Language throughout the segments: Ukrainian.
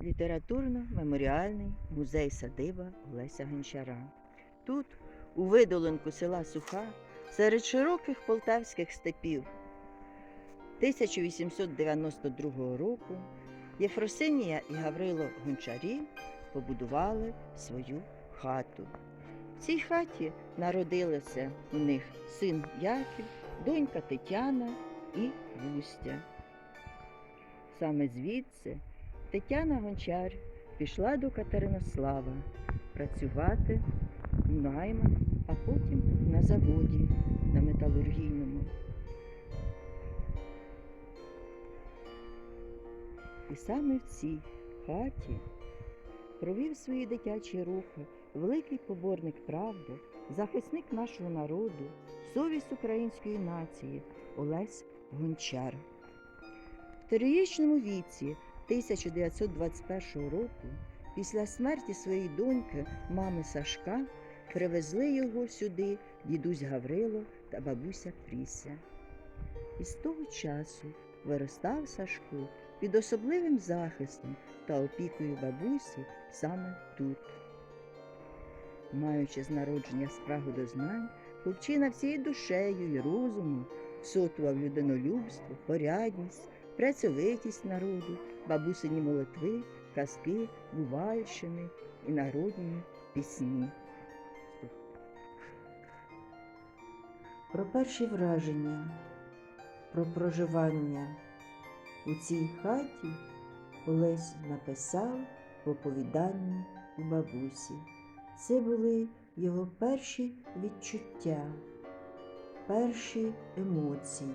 літературно-меморіальний музей садиба Олеся Гончара. Тут, у видолинку села Суха, серед широких полтавських степів 1892 року Єфросинія і Гаврило Гончарі побудували свою хату. В цій хаті народилися у них син Яків, донька Тетяна і Бустя. Саме звідси Тетяна Гончар пішла до Катеринослава працювати в наймах, а потім на заводі на металургійному. І саме в цій хаті провів свої дитячі рухи великий поборник правди, захисник нашого народу, совість української нації Олесь Гончар. В трирічному віці 1921 року, після смерті своєї доньки, мами Сашка, привезли його сюди дідусь Гаврило та бабуся Пріся. І з того часу виростав Сашко під особливим захистом та опікою бабусі саме тут. Маючи з народження спрагу до знань, хлопчина всією душею і розумом всотував людинолюбство, порядність, працьовитість народу, бабусині молитви, казки, бувальщини і народні пісні. Про перші враження, про проживання у цій хаті Олесь написав в оповіданні у бабусі. Це були його перші відчуття, перші емоції.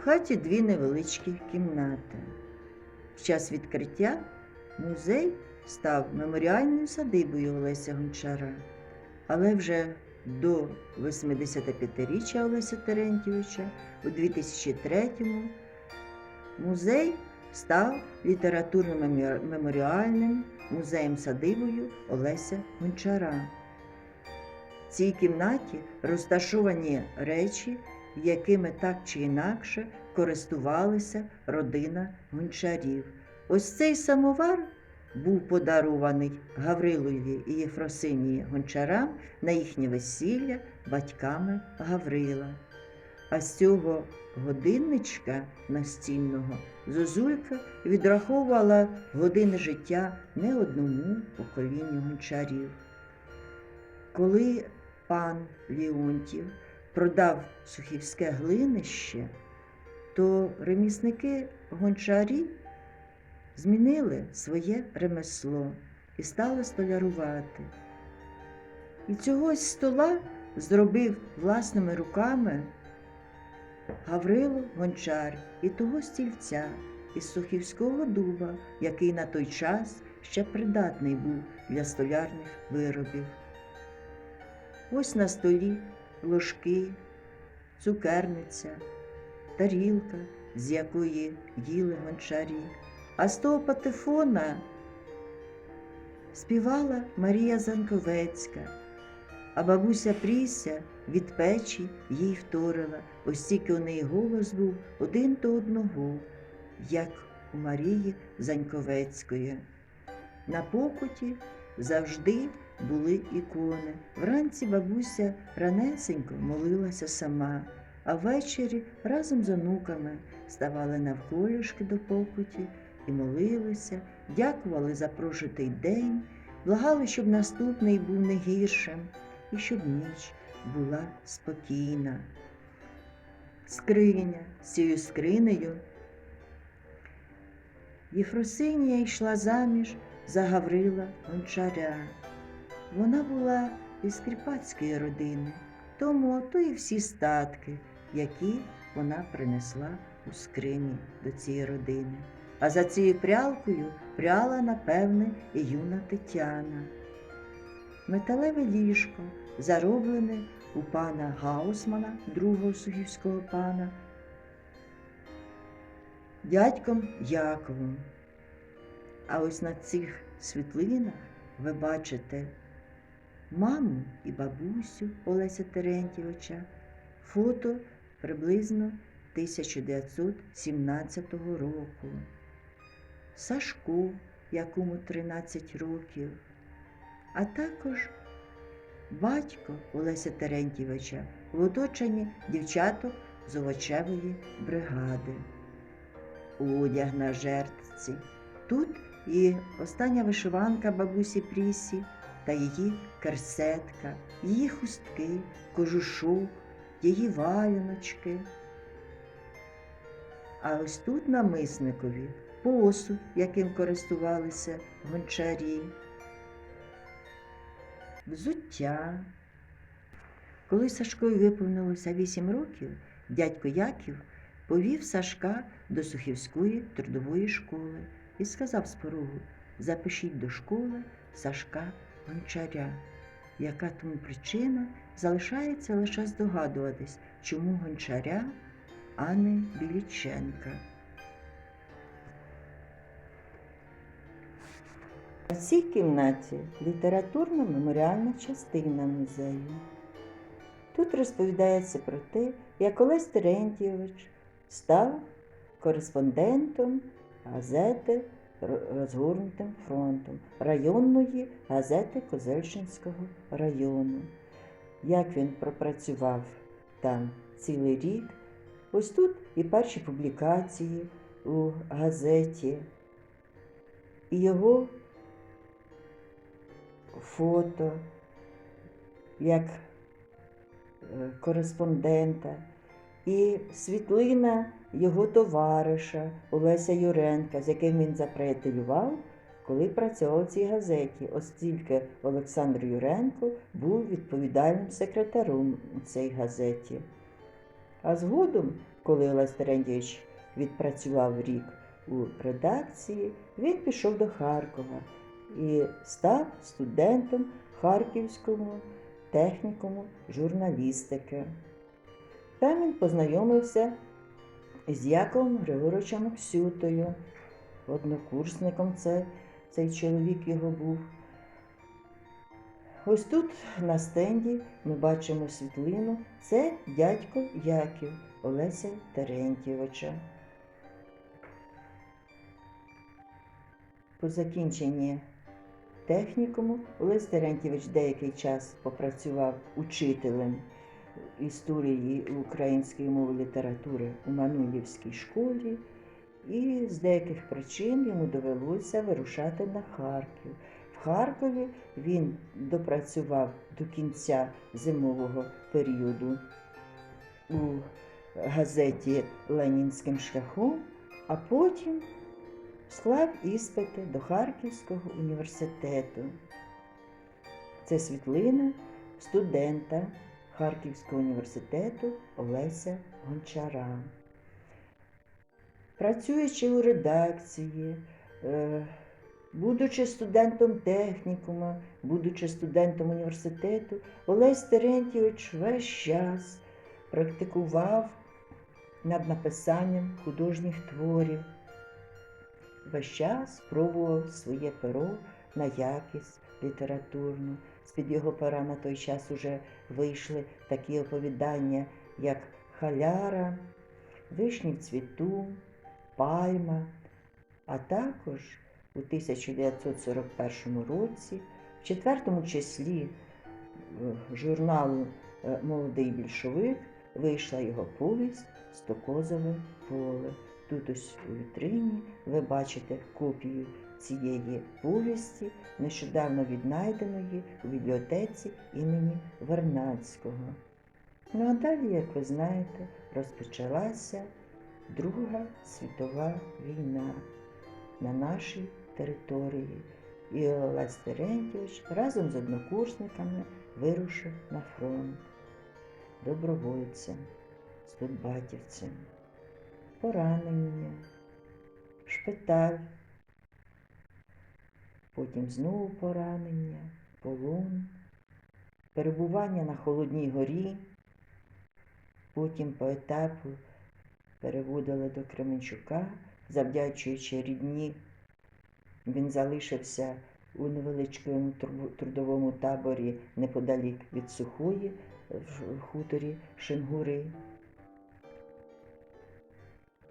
В хаті дві невеличкі кімнати. В час відкриття музей став меморіальною садибою Олеся Гончара, але вже до 85-річчя Олеся Терентьєвича у 2003-му музей став літературно-меморіальним музеєм садибою Олеся Гончара. В цій кімнаті розташовані речі, якими так чи інакше користувалася родина гончарів. Ось цей самовар був подарований Гаврилові і Єфросинії гончарам на їхнє весілля батьками Гаврила. А з цього годинничка настільного Зозулька відраховувала години життя не одному поколінню гончарів. Коли пан Ліонтів продав сухівське глинище, то ремісники гончарі змінили своє ремесло і стали столярувати. І цього стола зробив власними руками Гаврило Гончар і того стільця із сухівського дуба, який на той час ще придатний був для столярних виробів. Ось на столі ложки, цукерниця, тарілка, з якої їли гончарі, а з того патефона співала Марія Занковецька, а бабуся Пріся від печі їй вторила, ось тільки у неї голос був один до одного, як у Марії Заньковецької. На покуті завжди були ікони. Вранці бабуся ранесенько молилася сама, а ввечері разом з онуками ставали навколішки до покуті і молилися, дякували за прожитий день, благали, щоб наступний був не гіршим і щоб ніч була спокійна. Скриня цією скринею. Єфросинія йшла заміж за Гаврила Гончаря. Вона була із кріпацької родини, тому то і всі статки, які вона принесла у скрині до цієї родини. А за цією прялкою пряла, напевне, і юна Тетяна. Металеве ліжко, зароблене у пана Гаусмана, другого сухівського пана, дядьком Яковом. А ось на цих світлинах ви бачите маму і бабусю Олеся Терентьєвича, фото приблизно 1917 року, Сашку, якому 13 років, а також батько Олеся Терентьєвича в оточенні дівчаток з овочевої бригади. Одяг на жертвці. Тут і остання вишиванка бабусі Прісі та її керсетка, її хустки, кожушок, її валяночки. А ось тут на мисникові посуд, яким користувалися гончарі, взуття. Коли Сашкові виповнилося вісім років, дядько Яків повів Сашка до Сухівської трудової школи і сказав з порогу запишіть до школи Сашка Гончаря. Яка тому причина залишається лише здогадуватись, чому гончаря, а не Біліченка. У цій кімнаті літературно-меморіальна частина музею. Тут розповідається про те, як Олесь Терентьєвич став кореспондентом газети розгорнутим фронтом районної газети Козельщинського району. Як він пропрацював там цілий рік. Ось тут і перші публікації у газеті, і його фото як е, кореспондента, і світлина його товариша Олеся Юренка, з яким він заприятелював, коли працював в цій газеті, оскільки Олександр Юренко був відповідальним секретарем у цій газеті. А згодом, коли Олесь Терентьєвич відпрацював рік у редакції, він пішов до Харкова і став студентом Харківського технікуму журналістики. Там він познайомився з Яковом Григоровичем Оксютою, однокурсником це, цей чоловік його був. Ось тут на стенді ми бачимо світлину. Це дядько Яків Олеся Терентьєвича. По закінченні технікуму Олесь Терентьєвич деякий час попрацював учителем історії української мови літератури у Мануївській школі, і з деяких причин йому довелося вирушати на Харків. В Харкові він допрацював до кінця зимового періоду у газеті Ленінським шляхом, а потім склав іспити до Харківського університету. Це світлина студента Харківського університету Олеся Гончара. Працюючи у редакції, е, будучи студентом технікума, будучи студентом університету, Олесь Терентьєвич весь час практикував над написанням художніх творів. Весь час пробував своє перо на якість літературну. З-під його пера на той час уже вийшли такі оповідання, як Халяра, Вишні в цвіту, Пальма, а також у 1941 році, в четвертому числі е, журналу е, Молодий більшовик вийшла його повість Стокозове поле. Тут ось у вітрині ви бачите копію цієї повісті, нещодавно віднайденої у бібліотеці імені Вернадського. Ну а далі, як ви знаєте, розпочалася Друга світова війна на нашій території. І Олесь Терентьєвич разом з однокурсниками вирушив на фронт добровольцем, студбатівцем, поранення, шпиталь, потім знову поранення, полон, перебування на Холодній горі, потім по етапу переводили до Кременчука, завдячуючи рідні. Він залишився у невеличкому трудовому таборі неподалік від Сухої в хуторі Шингури.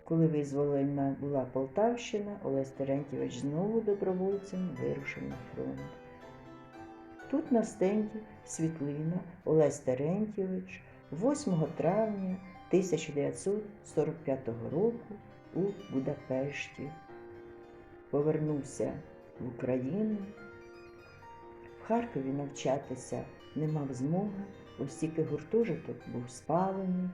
Коли визволена була Полтавщина, Олесь Терентьєвич знову добровольцем вирушив на фронт. Тут на стенді світлина Олесь Терентьєвич 8 травня 1945 року у Будапешті повернувся в Україну. В Харкові навчатися не мав змоги, оскільки гуртожиток був спалений,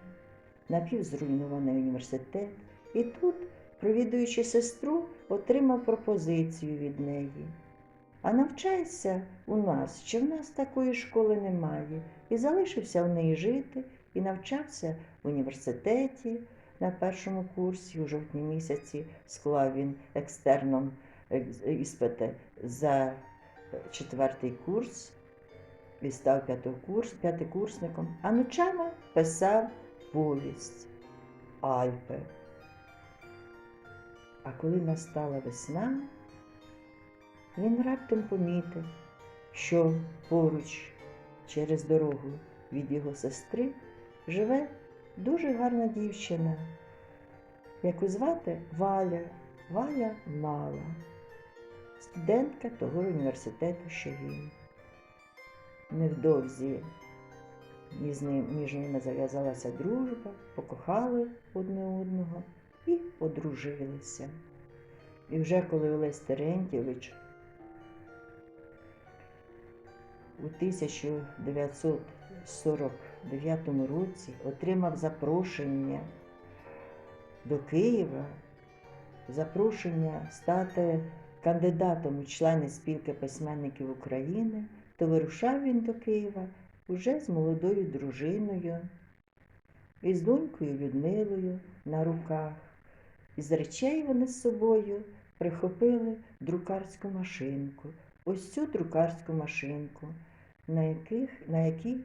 напівзруйнований університет, і тут, провідуючи сестру, отримав пропозицію від неї. А навчайся у нас, чи в нас такої школи немає, і залишився в неї жити, і навчався в університеті на першому курсі у жовтні місяці склав він екстерном іспити за четвертий курс і став п'ятокурс, п'ятикурсником, а ночами писав повість Альпи. А коли настала весна, він раптом помітив, що поруч через дорогу від його сестри живе дуже гарна дівчина, яку звати Валя, Валя Мала, студентка того університету, що він. Невдовзі між ними зав'язалася дружба, покохали одне одного і одружилися. І вже коли Олесь Терентьєвич у 1949 році отримав запрошення до Києва, запрошення стати кандидатом у члени спілки письменників України, то вирушав він до Києва уже з молодою дружиною і з донькою Людмилою на руках. Із речей вони з собою прихопили друкарську машинку. Ось цю друкарську машинку, на, яких, на якій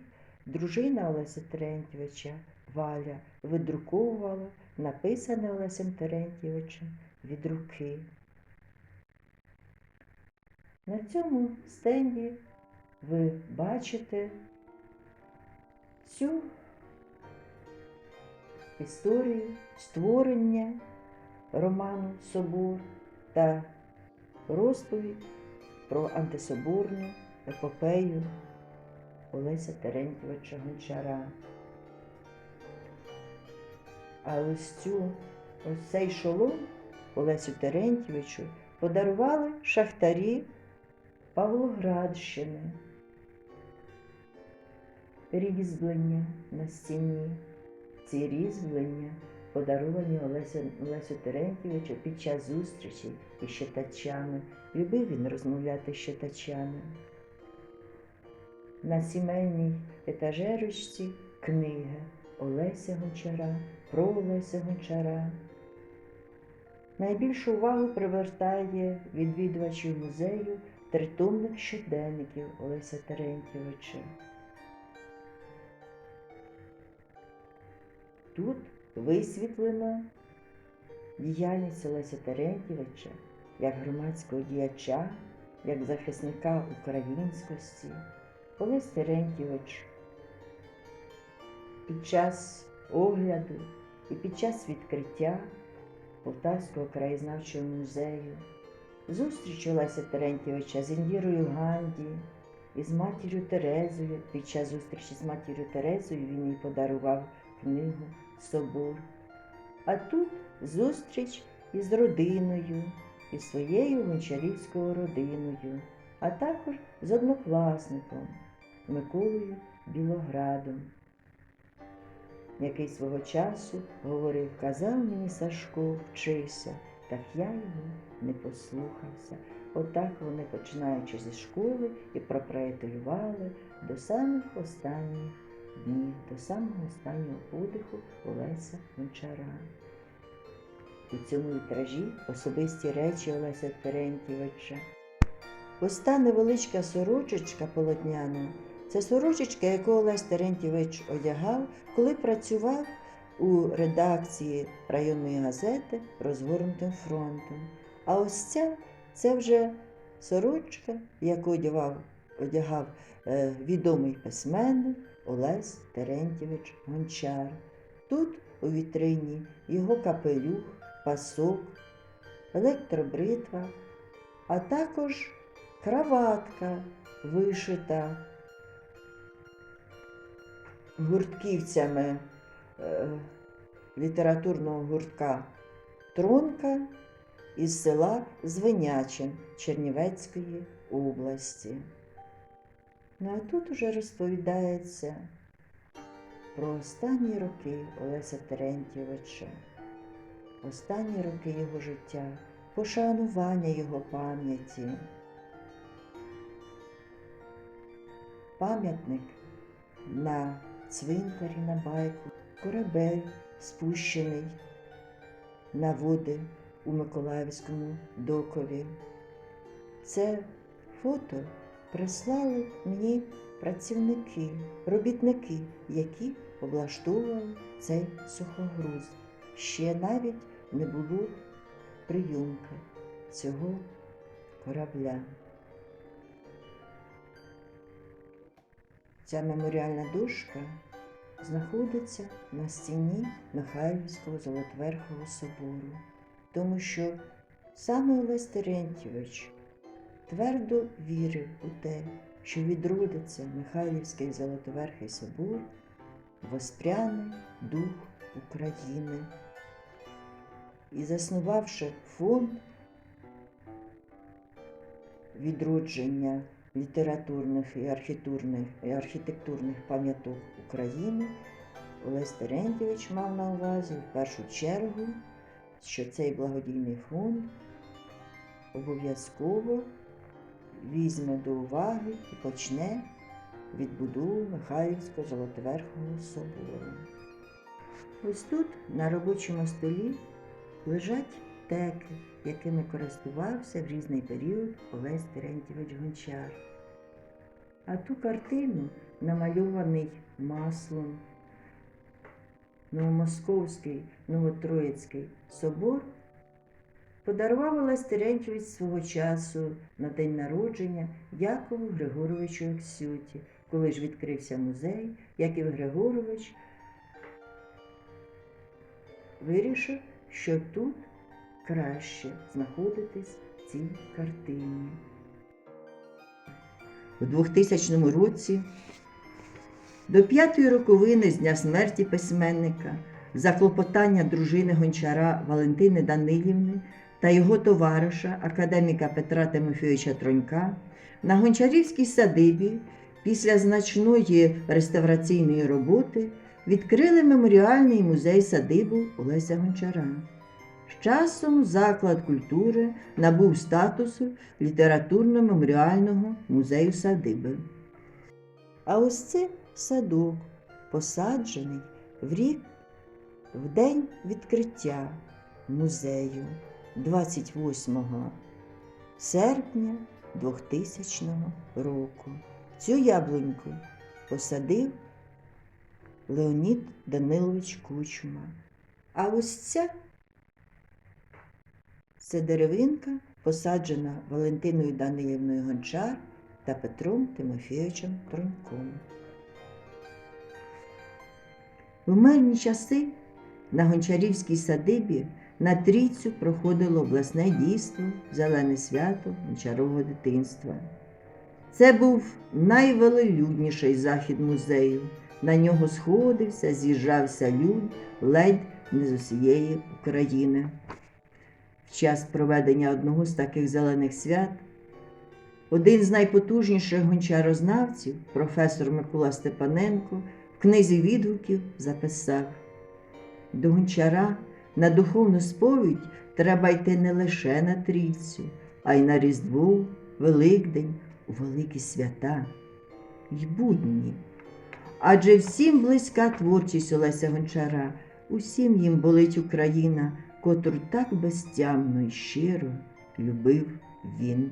дружина Олеся Терентьєвича Валя видруковувала написане Олесем Терентьєвичем від руки. На цьому стенді ви бачите цю історію створення роману Собор та розповідь про антисоборну епопею Олеся Терентьєвича Гончара. А ось цю, ось цей шолом Олесю Терентьєвичу подарували шахтарі Павлоградщини. Різьблення на стіні. Ці різьблення подаровані Олесю, Олесю Терентьєвичу під час зустрічі із читачами. Любив він розмовляти з читачами. На сімейній етажерочці книги Олеся Гончара, про Олеся Гончара. Найбільшу увагу привертає відвідувачів музею тритомних щоденників Олеся Терентьєвича. Тут висвітлена діяльність Олеся Терентьєвича як громадського діяча, як захисника українськості. Олесь Терентьєвич під час огляду і під час відкриття Полтавського краєзнавчого музею зустріч Олеся Терентьєвича з Індірою Ганді і з матір'ю Терезою. Під час зустрічі з матір'ю Терезою він їй подарував книгу Собор. А тут зустріч із родиною, із своєю гончарівською родиною, а також з однокласником Миколою Білоградом, який свого часу говорив, казав мені Сашко, вчися, так я його не послухався. Отак вони, починаючи зі школи, і проприятелювали до самих останніх днів, до самого останнього подиху Олеся Гончара. У цьому вітражі особисті речі Олеся Терентьєвича. Ось та невеличка сорочечка полотняна це сорочечка, яку Олесь Терентьєвич одягав, коли працював у редакції районної газети Розгорнутим фронтом. А ось ця це вже сорочка, яку одягав, одягав е, відомий письменник Олесь Терентьєвич Гончар. Тут у вітрині його капелюх пасок, електробритва, а також краватка вишита гуртківцями е, літературного гуртка Тронка із села Звенячин Чернівецької області. Ну а тут уже розповідається про останні роки Олеся Терентьєвича, останні роки його життя, пошанування його пам'яті. Пам'ятник на цвинтарі на байку, корабель спущений на води у Миколаївському докові. Це фото прислали мені працівники, робітники, які облаштовували цей сухогруз. Ще навіть не було прийомки цього корабля. Ця меморіальна дошка знаходиться на стіні Михайлівського Золотверхого собору, тому що саме Олесь Терентьєвич твердо вірив у те, що відродиться Михайлівський Золотоверхий собор, воспряне дух України. І заснувавши фонд відродження літературних і архітектурних пам'яток України, Олесь Терентьєвич мав на увазі в першу чергу, що цей благодійний фонд обов'язково візьме до уваги і почне відбудову Михайлівського Золотоверхого собору. Ось тут на робочому столі лежать теки, якими користувався в різний період Олесь Терентьєвич Гончар. А ту картину, намальований маслом, Новомосковський Новотроїцький собор, подарував Олесь свого часу на день народження Якову Григоровичу Ексюті. Коли ж відкрився музей, Яків Григорович вирішив, що тут краще знаходитись в цій картині. У 2000 році до п'ятої роковини з дня смерті письменника за клопотання дружини гончара Валентини Данилівни та його товариша, академіка Петра Тимофійовича Тронька, на гончарівській садибі після значної реставраційної роботи відкрили меморіальний музей садибу Олеся Гончара. З часом заклад культури набув статусу літературно-меморіального музею садиби. А ось це садок, посаджений в рік в день відкриття музею 28 серпня 2000 року. Цю яблуньку посадив Леонід Данилович Кучма. А ось ця це деревинка, посаджена Валентиною Данилівною Гончар та Петром Тимофійовичем Троньком. В мирні часи на Гончарівській садибі на трійцю проходило обласне дійство Зелене свято гончарового дитинства. Це був найвелелюдніший захід музею. На нього сходився, з'їжджався люд ледь не з усієї України. В час проведення одного з таких зелених свят один з найпотужніших гончарознавців, професор Микола Степаненко, в книзі відгуків записав: до гончара на духовну сповідь треба йти не лише на трійцю, а й на Різдво, Великдень, у великі свята й будні. Адже всім близька творчість Олеся Гончара, усім їм болить Україна, котру так безтямно й щиро любив він